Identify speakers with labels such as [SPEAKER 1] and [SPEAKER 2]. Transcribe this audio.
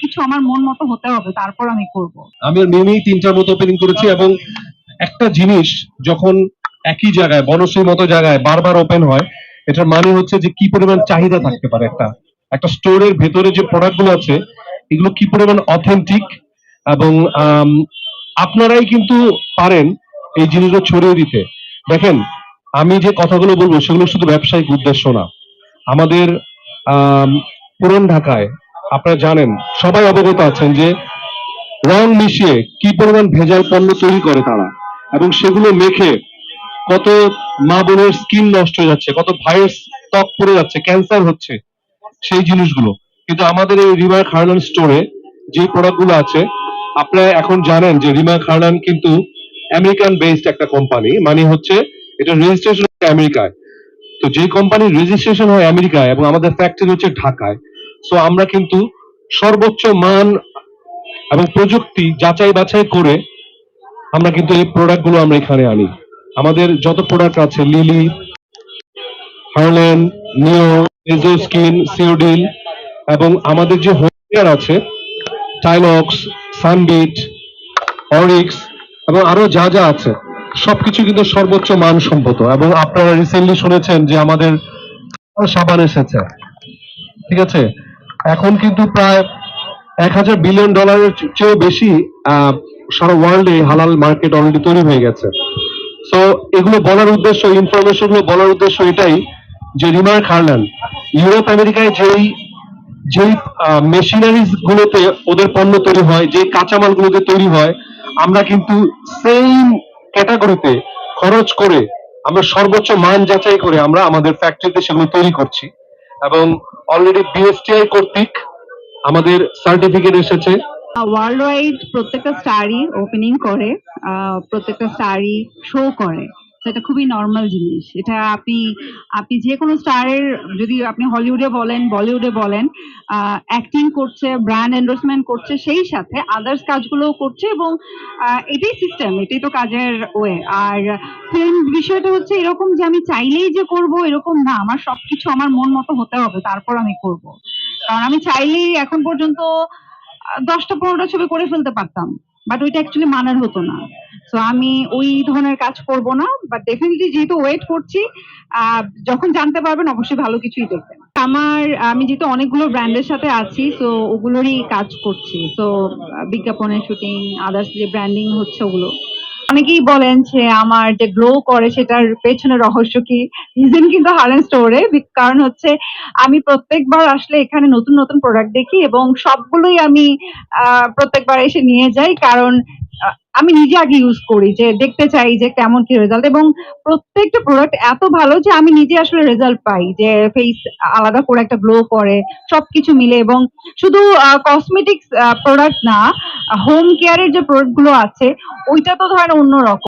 [SPEAKER 1] কিছু আমার মন মতো হতে হবে তারপর আমি করব।
[SPEAKER 2] আমি তিনটার মতো ওপেনিং করেছি এবং একটা জিনিস যখন একই জায়গায় বনশ্রীর মতো জায়গায় বারবার ওপেন হয় এটার মানে হচ্ছে যে কি পরিমাণ চাহিদা থাকতে পারে একটা একটা স্টোরের ভেতরে যে প্রোডাক্টগুলো আছে এগুলো কি পরিমাণ অথেন্টিক এবং আপনারাই কিন্তু পারেন এই জিনিসগুলো ছড়িয়ে দিতে। দেখেন আমি যে কথাগুলো বলব সেগুলো শুধু ব্যবসায়িক উদ্দেশ্য না। আমাদের আম, পুরান ঢাকায় আপনারা জানেন, সবাই অবগত আছেন যে রং মিশিয়ে কি পরিমাণ ভেজাল পণ্য তৈরি করে তারা এবং সেগুলো মেখে কত মা বোনের স্কিন নষ্ট হয়ে যাচ্ছে, কত ভাইয়ের ত্বক পড়ে যাচ্ছে, ক্যান্সার হচ্ছে, সেই জিনিসগুলো। কিন্তু আমাদের এই রিমা খারলান স্টোরে যে প্রোডাক্টগুলো আছে, আপনারা এখন জানেন যে রিমা খারলান কিন্তু আমেরিকান বেসড একটা কোম্পানি মানে হচ্ছে এটা রেজিস্ট্রেশন আমেরিকায়। তো যে কোম্পানির রেজিস্ট্রেশন হয় আমেরিকায় এবং আমাদের ফ্যাক্টরি হচ্ছে ঢাকায় সো আমরা কিন্তু সর্বোচ্চ মান এবং প্রযুক্তি যাচাই বাছাই করে আমরা কিন্তু এই প্রোডাক্টগুলো আমরা এখানে আনি। আমাদের যত প্রোডাক্ট আছে লিলি হার্লেন নিও এজো স্কিন সিওডিল এবং আমাদের যে হোম আছে টাইলক্স সানবিট অরিক্স এবং আরও যা যা আছে, সবকিছু কিন্তু সর্বোচ্চ মানসম্মত। এবং আপনারা রিসেন্টলি শুনেছেন যে আমাদের সাবান এসেছে। ঠিক আছে? এখন কিন্তু প্রায় এক হাজার বিলিয়ন ডলারের চেয়েও বেশি সারা ওয়ার্ল্ডে হালাল মার্কেট অলরেডি তৈরি হয়ে গেছে। সো এগুলো বলার উদ্দেশ্য ইনফরমেশনগুলো বলার উদ্দেশ্য এটাই যে রিমার খারলান ইউরোপ, আমেরিকায় যেই যেই মেশিনারিজ গুলোতে ওদের পণ্য তৈরি হয়, যে কাঁচামাল গুলোতে তৈরি হয়, আমরা কিন্তু সেম ক্যাটাগরিতে খরচ করে, আমরা সর্বোচ্চ মান যাচাই করে আমরা আমাদের ফ্যাক্টরিতে সেগুলো তৈরি করছি। এবং অলরেডি বিএসটিআই কর্তৃক আমাদের সার্টিফিকেট এসেছে।
[SPEAKER 1] ওয়ার্ল্ড ওয়াইড প্রত্যেকটা স্টারই ওপেনিং করে প্রত্যেকটা স্টারই শো করে। এটা খুবই নর্মাল জিনিস। এটা আপনি আপনি যে কোনো স্টারের যদি আপনি হলিউডে বলেন বলিউডে বলেন অ্যাক্টিং করছে ব্র্যান্ড এন্ডোর্সমেন্ট করছে, সেই সাথে আদার্স কাজগুলোও করছে এবং এটাই সিস্টেম এটাই তো কাজের ওয়ে। আর ফিল্ম বিষয়টা হচ্ছে এরকম যে আমি চাইলেই যে করব, এরকম না। আমার সবকিছু আমার মন মতো হতে হবে, তারপর আমি করব। কারণ আমি চাইলেই এখন পর্যন্ত দশটা পনেরোটা ছবি করে ফেলতে পারতাম। বাট ওইটা অ্যাকচুয়ালি মানার হতো না। তো আমি ওই ধরনের কাজ করব না বাট ডেফিনেটলি যেহেতু ওয়েট করছি যখন জানতে পারবেন অবশ্যই ভালো কিছুই দেখবেন। আমার, আমি যেহেতু অনেকগুলো ব্র্যান্ডের সাথে আছি তো ওগুলোরই কাজ করছি। তো বিজ্ঞাপনের শুটিং আদার্স যে ব্র্যান্ডিং হচ্ছে ওগুলো। অনেকেই বলেন যে আমার যে গ্লো করে সেটার পেছনে রহস্য কি? রিজন কিন্তু হারেন স্টোরে কারণ হচ্ছে আমি প্রত্যেকবার আসলে এখানে নতুন নতুন প্রোডাক্ট দেখি এবং সবগুলোই আমি প্রত্যেকবার এসে নিয়ে যাই। কারণ আমি নিজে আগে ইউজ করি যে দেখতে চাই যে কেমন কি রেজাল্ট এবং প্রত্যেকটা প্রোডাক্ট এত ভালো যে আমি নিজে আসলে রেজাল্ট পাই যে ফেস আলাদা করে একটা গ্লো করে সবকিছু মিলে। এবং শুধু কসমেটিক্স প্রোডাক্ট না হোম কেয়ারের যে প্রোডাক্টগুলো আছে, ওইটা তো ধরেন অন্যরকম।